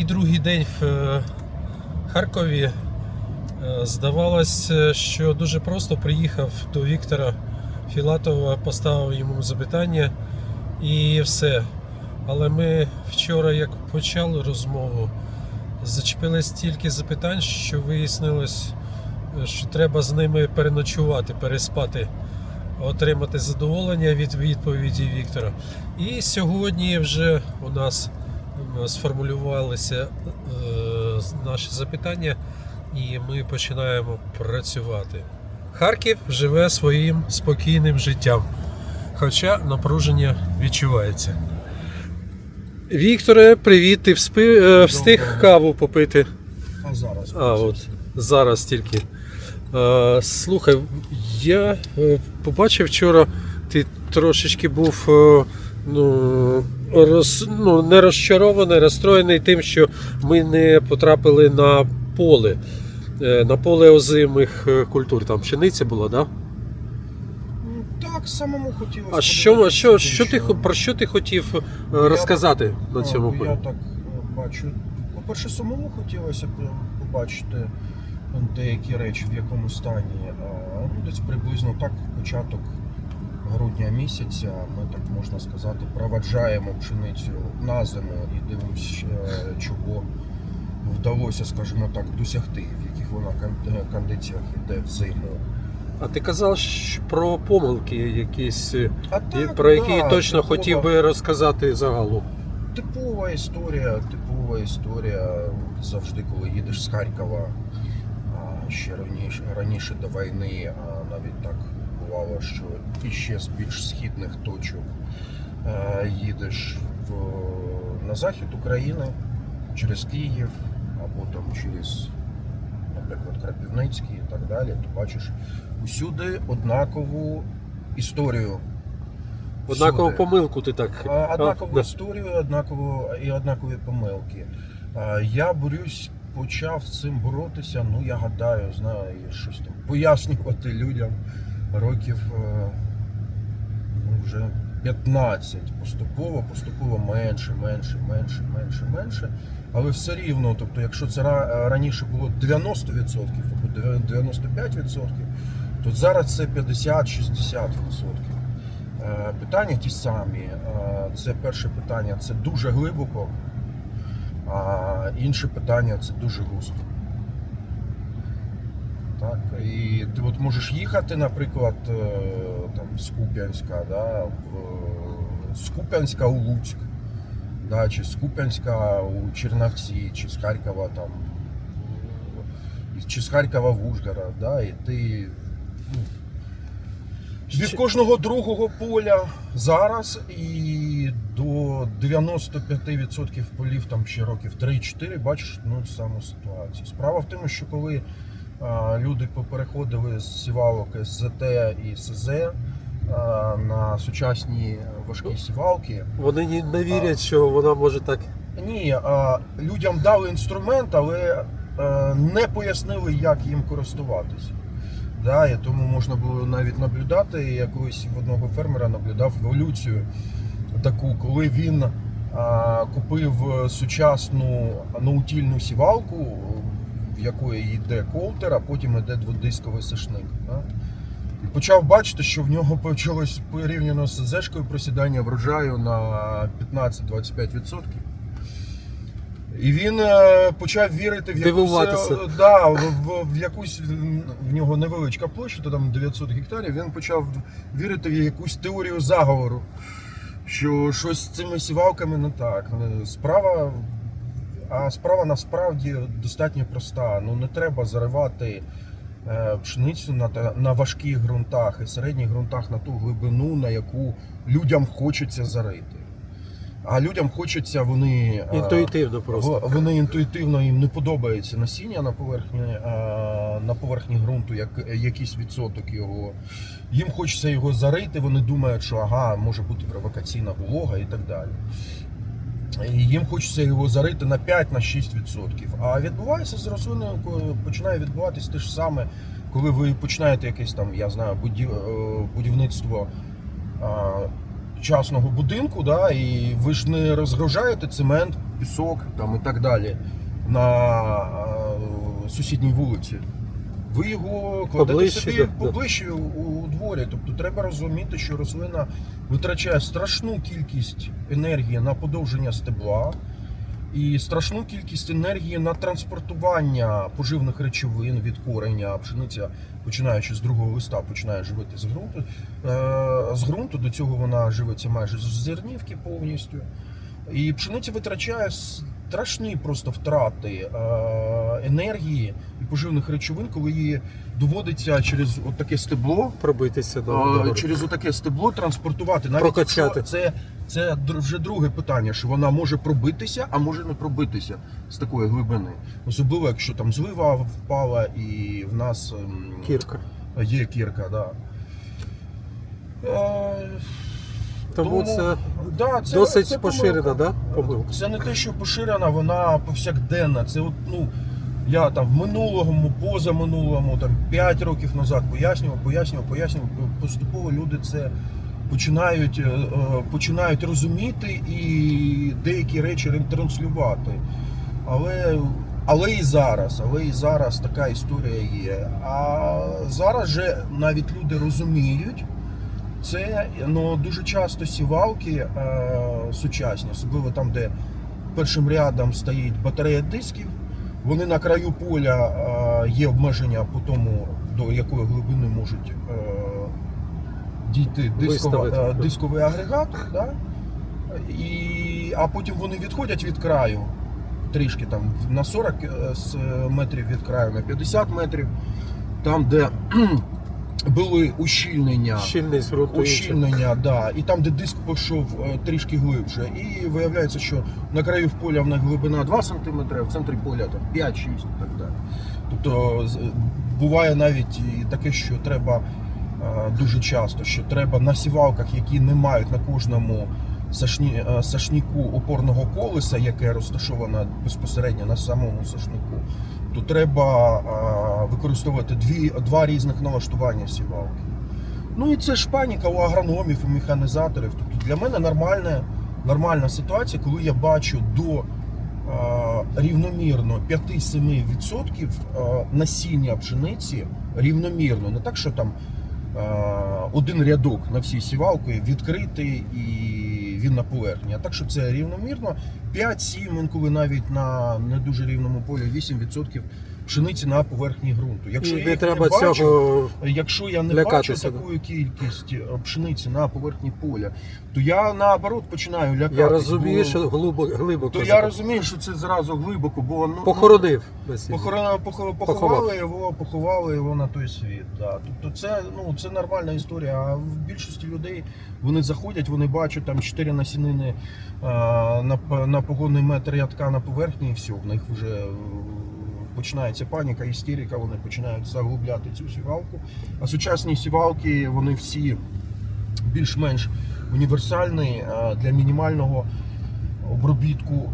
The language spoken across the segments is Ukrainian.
Мій другий день в е, Харкові. Е, Здавалось, е, що дуже просто приїхав до Віктора Філатова, поставив йому запитання і все. Але ми вчора, як почали розмову, зачепили стільки запитань, що вияснилось, що треба з ними переночувати, переспати, отримати задоволення від відповіді Віктора. І сьогодні вже у нас сформулювалися е, наші запитання, і ми починаємо працювати. Харків живе своїм спокійним життям, хоча напруження відчувається. Вікторе, привіт! Ти вспи, е, встиг каву попити. А зараз. А, от зараз тільки. Е, слухай, я побачив вчора, ти трошечки був ну, роз, ну, не розчарований, розстроєний тим, що ми не потрапили на поле. Е, На поле озимих е, культур. Там пшениця була, так? Да? Так, самому хотілося. А що, подивитися, що, що ти, про що ти хотів е, Я- розказати на А, цьому Я так бачу. По-перше, самому хотілося б побачити деякі речі, в якому стані. А, Ну, десь приблизно так, початок грудня місяця, ми так можна сказати, проваджаємо пшеницю на зиму і дивимося, е, чого вдалося, скажімо так, досягти, в яких вона е, кондиціях йде в зиму. А ти казав про помилки якісь, А так, про які да, точно типова- хотів би розказати загалом. Типова історія, типова історія завжди, коли їдеш з Харкова. Ще раніше, раніше до війни, бувало, що і ще з більш східних точок е, їдеш в, на захід України через Київ або там через, наприклад, Крапівницький і так далі, то бачиш усюди однакову історію. Однаково Всюди. помилку ти так. Однакову да. історію, однаково і однакові помилки. А, Я борюсь, почав з цим боротися. Ну я гадаю, знаю, щось там пояснювати людям років е, ну, вже 15. Поступово, поступово менше, менше, менше, менше, менше. Але все рівно, тобто, якщо це раніше було 90% або 95%, то зараз це 50-60%. Е, Питання ті самі. Е, Це перше питання це дуже глибоко, а інше питання це дуже густо. Так, і ти от можеш їхати, наприклад, е, там, з Куп'янська, да, з Куп'янська у Луцьк, да, чи з Куп'янська у Чернівці, чи з Харкова там, чи з Харкова в Ужгород, да, і ти ну, від кожного другого поля зараз і до 95% полів там ще років 3-4 бачиш ну, саму ситуацію. Справа в тому, що коли люди попереходили з сівалок СЗТ і СЗ на сучасні важкі сівалки, Вони не вірять, що вона може так. ні, людям дали інструмент, але е, не пояснили, як їм користуватися. Да, і тому можна було навіть наблюдати. Я колись в одного фермера наблюдав еволюцію таку, коли він а, купив сучасну наутільну сівалку, в якої йде колтер, а потім йде дводисковий сушник. Да? І почав бачити, що в нього почалось порівняно з зешкою просідання врожаю на 15-25%. І він е, почав вірити в якусь, е, да, в, в, в якусь в нього невеличка площа, то там 900 гектарів. Він почав вірити в якусь теорію заговору, що щось з цими сівалками не так. Справа, а справа насправді достатньо проста. Ну не треба заривати е, пшеницю на, на важких ґрунтах і середніх ґрунтах на ту глибину, на яку людям хочеться зарити. А людям хочеться вони е, Інтуїтивно просто. Вони інтуїтивно їм не подобається насіння на поверхні, е, на поверхні ґрунту, як якийсь відсоток його. Їм хочеться його зарити. Вони думають, що ага, може бути провокаційна волога і так далі. Їм хочеться його зарити на 5-6%. А відбувається з рослиною, починає відбуватися те ж саме, коли ви починаєте якесь там, я знаю, е, будівництво частного будинку, да, і ви ж не розгружаєте цемент, пісок там, і так далі на е, сусідній вулиці. Ви його кладете Поближче, собі да, да. поближче у, у дворі. Тобто треба розуміти, що рослина витрачає страшну кількість енергії на подовження стебла і страшну кількість енергії на транспортування поживних речовин від кореня. Пшениця, починаючи з другого листа, починає живити з ґрунту. Е, З ґрунту до цього вона живиться майже з зернівки повністю. І пшениця витрачає страшні просто втрати е, енергії і поживних речовин, коли її доводиться через от таке стебло Пробитися до Е, через отаке стебло транспортувати. Навіть Прокачати. це, це вже друге питання, що вона може пробитися, а може не пробитися з такої глибини. Особливо, якщо там злива впала і в нас ем, Кірка. є кірка. Да. Тому це да, це досить це поширена, да, помилка? Це не те, що поширена, вона повсякденна. Це от, ну, я там в минулому, позаминулому, там 5 років назад пояснював, пояснював, пояснював. Поступово люди це починають, е, починають розуміти і деякі речі ретранслювати. Але, але і зараз, але і зараз така історія є. А зараз же навіть люди розуміють. Це ну, дуже часто сівалки е, сучасні, особливо там, де першим рядом стоїть батарея дисків. Вони на краю поля е, є обмеження по тому, до якої глибини можуть е, дійти дискова, е, дисковий агрегат. Да? І, а потім вони відходять від краю трішки там на 40 метрів від краю, на 50 метрів, там, де були ущільнення. щільність ґрунту. Ущільнення, да. І там, де диск пішов е, трішки глибше. І виявляється, що на краю в поля в них глибина 2 см, а в центрі поля там 5-6 і так далі. Тобто з- буває навіть і таке, що треба е, дуже часто, що треба на сівалках, які не мають на кожному сашні, е, сашніку опорного колеса, яке розташоване безпосередньо на самому сашнику, то треба е, використовувати дві, два різних налаштування сівалки. Ну і це ж паніка у агрономів, у механізаторів. Тобто для мене нормальна, нормальна ситуація, коли я бачу до рівномірно 5-7% е, насіння пшениці рівномірно. Не так, що там один рядок на всій сівалці відкритий і він на поверхні. А так, що це рівномірно 5-7, інколи навіть на не дуже рівному полі 8% пшениці на поверхні ґрунту. Якщо І я не треба бачу, цього Якщо я не бачу таку кількість е, пшениці на поверхні поля, то я наоборот починаю лякатися. Я розумію, бо- що глибоко, глибоко. то я розумію, що це зразу глибоко, бо ну, Похоронив. Похорона, похо- Поховав. поховали його, поховали його на той світ. Да. Тобто це, ну, це нормальна історія. А в більшості людей вони заходять, вони бачать там чотири насінини а, на, п- на погонний метр рядка на поверхні, і все, в них вже е, починається паніка, істерика, вони починають заглубляти цю сівалку. А сучасні сівалки, вони всі більш-менш універсальні для мінімального обробітку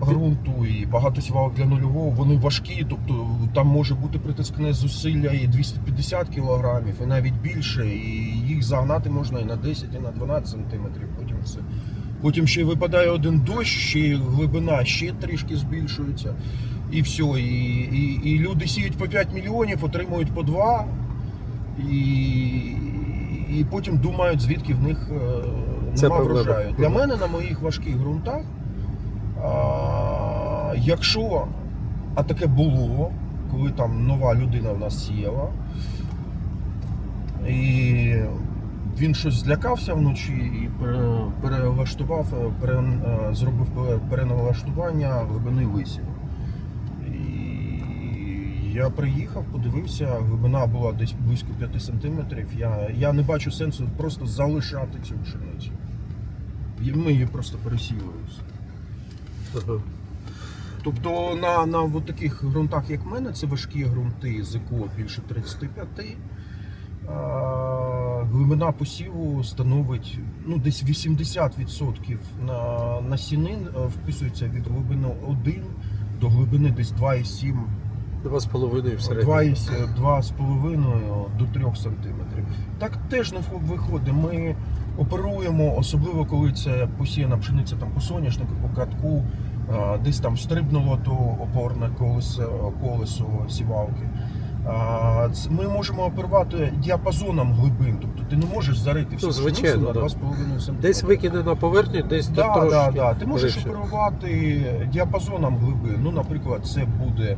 ґрунту і багато сівалок для нульового, вони важкі, тобто там може бути притискне зусилля і 250 кілограмів, і навіть більше, і їх загнати можна і на 10, і на 12 сантиметрів. Потім все. Потім ще випадає один дощ, ще глибина ще трішки збільшується. І все. І, і, і люди сіють по 5 мільйонів, отримують по 2. І, і потім думають, звідки в них е, Це нема проблема. врожаю. Для мене на моїх важких ґрунтах, а, якщо, а таке було, коли там нова людина в нас сіяла, і він щось злякався вночі і перелаштував, пере, е, зробив пере- переналаштування глибини висіву. Я приїхав, подивився, глибина була десь близько 5 сантиметрів. Я, я не бачу сенсу просто залишати цю пшеницю. Ми її просто. Ага. Тобто на, на от таких ґрунтах, як в мене, це важкі ґрунти з ЕКО більше 35. а, Глибина посіву становить ну, десь 80% на, на сінин е, вписується від глибини 1 до глибини десь 2,7 Два з половиною в середньому. 2,5 до 3 сантиметрів. Так теж не виходить. Ми оперуємо, особливо коли це посіяна пшениця там по соняшнику, по катку, десь там стрибнуло то опорне колесо, колесо сівалки. Ми можемо оперувати діапазоном глибин, тобто ти не можеш зарити всю Ну, звичайно, на да. 2,5 см. Десь викине на поверхню, десь Да, трошки. да, да. Ти можеш вище. оперувати діапазоном глибин. Ну, наприклад, це буде,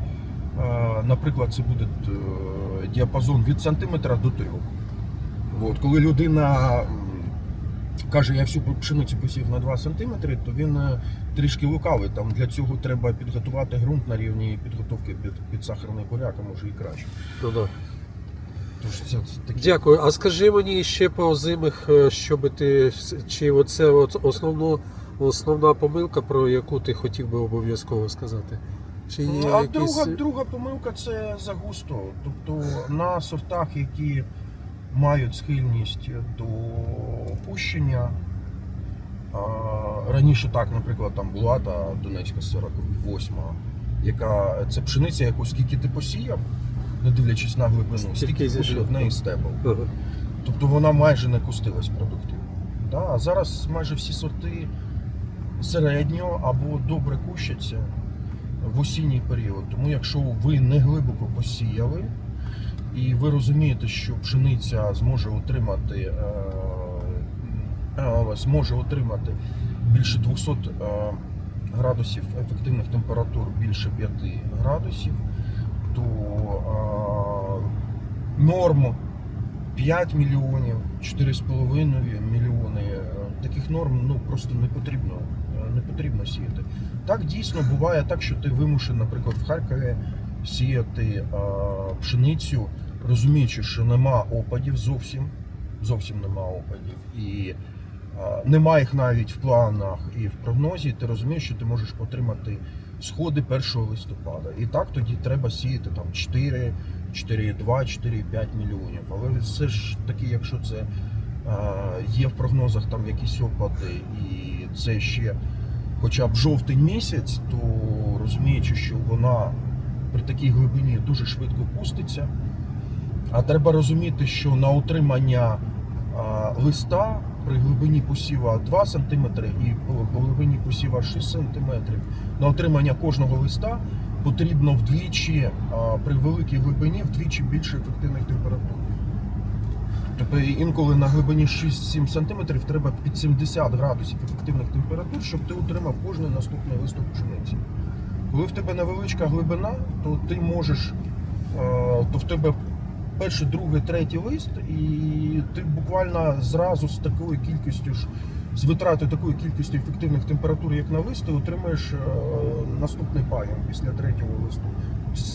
наприклад, це буде е, діапазон від сантиметра до трьох. От, коли людина каже, я всю пшеницю посів на 2 сантиметри, то він е, трішки лукавий. Там для цього треба підготувати ґрунт на рівні підготовки під, під сахарний буряк, а може і краще. Ну, да. Тож це такі Дякую. А скажи мені ще по озимих, е, що би ти чи оце от основну, основна помилка, про яку ти хотів би обов'язково сказати? Чи є А якісь... друга, друга помилка це загусто. Тобто на сортах, які мають схильність до опущення. а, Раніше так, наприклад, там була та Донецька 48, яка це пшениця, яку скільки ти посіяв, не дивлячись на глибину, Стільки в неї стебл. Тобто вона майже не кустилась продуктивно. Да, а зараз майже всі сорти середньо або добре кущаться в осінній період. Тому якщо ви не глибоко посіяли і ви розумієте, що пшениця зможе отримати, е, е, зможе отримати більше 200 е, градусів ефективних температур, більше 5 градусів, то е, норм 5 мільйонів, 4,5 мільйони. Таких норм ну просто не потрібно, не потрібно сіяти. Так дійсно буває так, що ти вимушений, наприклад, в Харкові сіяти е, пшеницю, розуміючи, що нема опадів зовсім, зовсім нема опадів. І е, нема їх навіть в планах і в прогнозі, ти розумієш, що ти можеш отримати сходи 1 листопада. І так тоді треба сіяти там 4, 4,2, 4,5 мільйонів. Але все ж таки, якщо це є в прогнозах там якісь опади, і це ще хоча б жовтень місяць, то розуміючи, що вона при такій глибині дуже швидко пуститься. А треба розуміти, що на утримання а, листа при глибині посіва 2 см і глибині посіва 6 см, на отримання кожного листа потрібно вдвічі, при великій глибині вдвічі більше ефективних температур. Тобто інколи на глибині 6-7 см треба під 70 градусів ефективних температур, щоб ти отримав кожний наступний листок пшениці. Коли в тебе невеличка глибина, то ти можеш, е, то в тебе перший, другий, третій лист, і ти буквально зразу з такою кількістю ж, з витратою такої кількості ефективних температур, як на лист, отримаєш е, наступний пагін після третього листу.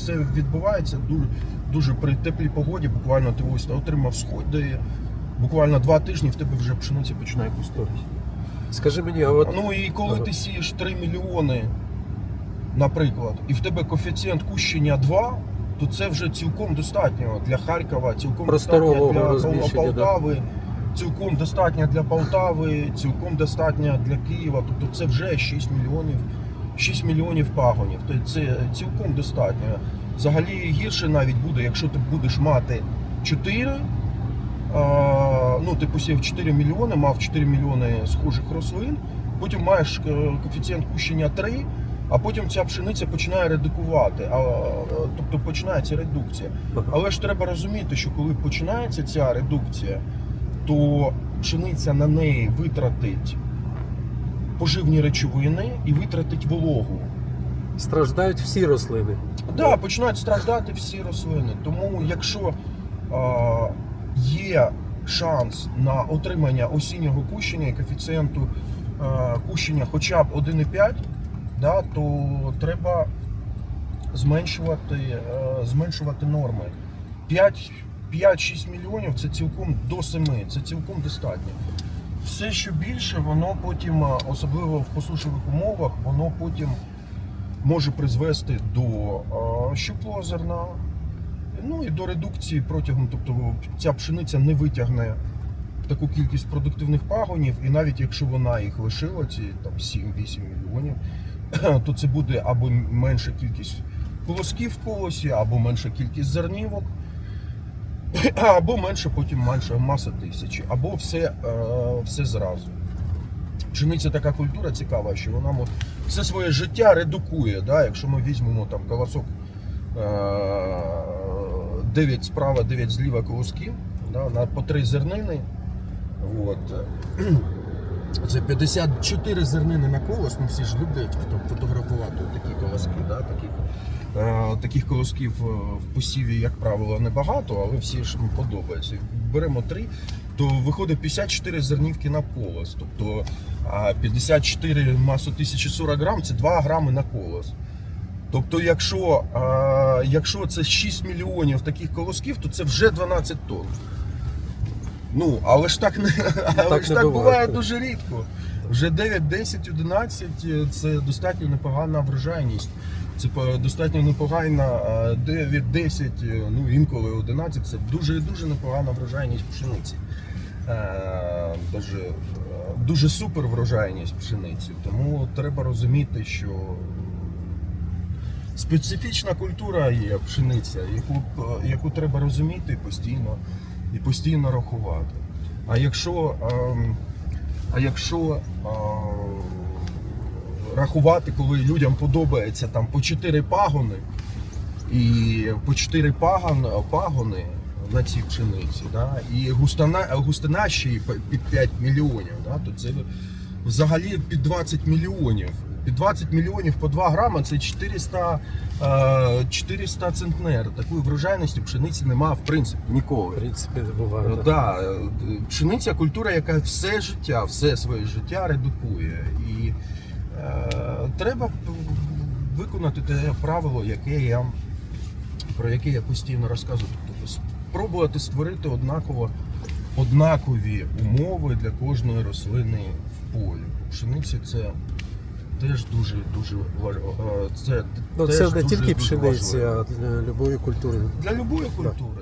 Це відбувається дуже, дуже при теплій погоді, буквально ти ось отримав сходи, буквально два тижні в тебе вже пшениця починає куститись. Скажи мені, а от Ну і коли ти сієш 3 мільйони, наприклад, і в тебе коефіцієнт кущення 2, то це вже цілком достатньо для Харкова, цілком Просторового достатньо для Полтави, цілком достатньо для Полтави, цілком достатньо для Києва. Тобто це вже 6 мільйонів, 6 мільйонів пагонів. Тобто це цілком достатньо. Взагалі гірше навіть буде, якщо ти будеш мати 4. Ну, ти посів 4 мільйони, мав 4 мільйони схожих рослин, потім маєш е, коефіцієнт кущення 3, а потім ця пшениця починає редукувати, а, е, тобто починається редукція. Але ж треба розуміти, що коли починається ця редукція, то пшениця на неї витратить поживні речовини і витратить вологу. страждають всі рослини. Да, починають страждати всі рослини. Тому якщо а, є шанс на отримання осіннього кущення і коефіцієнту а, кущення хоча б 1,5, да, то треба зменшувати, е, зменшувати норми. 5 5-6 мільйонів це цілком до 7, це цілком достатньо. Все, що більше, воно потім, особливо в посушливих умовах, воно потім може призвести до а, щуплого зерна, ну і до редукції протягом, тобто ця пшениця не витягне таку кількість продуктивних пагонів, і навіть якщо вона їх лишила, ці там 7-8 мільйонів, то це буде або менша кількість колосків в колосі, або менша кількість зернівок. Або менше, потім менше, маса тисячі, або все, е, все зразу. Пшениця така культура цікава, що вона все своє життя редукує. Да? Якщо ми візьмемо там колосок 9 справа, 9 зліва колосків, да? на по 3 зернини. От. Це 54 зернини на колос, ну всі ж люблять фотографувати такі колоски. Да? Таких, е, таких колосків е, в посіві, як правило, небагато, але всі ж подобаються. Беремо 3, то виходить 54 зернівки на колос. Тобто 54 масу 1040 грам це 2 грами на колос. Тобто, якщо, а, якщо це 6 мільйонів таких колосків, то це вже 12 тонн. Ну, але ж так не, але Так ж не так буває. буває дуже рідко. Вже 9, 10, 11 це достатньо непогана врожайність. Це достатньо непогана 9, 10, ну інколи 11 це дуже дуже непогана врожайність пшениці. Е, Дуже, е, дуже супер врожайність пшениці. Тому треба розуміти, що специфічна культура є пшениця, яку, е, яку треба розуміти постійно, і постійно рахувати. А якщо, ем, а якщо е, рахувати, коли людям подобається там по 4 пагони, і по 4 пагон, пагони на цій пшениці, да, і густина, густина ще під 5 мільйонів, да, то це взагалі під 20 мільйонів. Під 20 мільйонів по 2 грама це 400, е, 400 центнер. Такої врожайності пшениці немає в принципі ніколи. В принципі, буває. Ну, да, е, пшениця культура, яка все життя, все своє життя редукує. І е, треба виконати те правило, яке я, про яке я постійно розказую. Тобто спробувати створити однаково, однакові умови для кожної рослини в полі. Пшениці це теж дуже дуже важливо. Це, Ну, теж це не дуже, тільки дуже пшениці, важливо. а для любої культури. Для любої культури.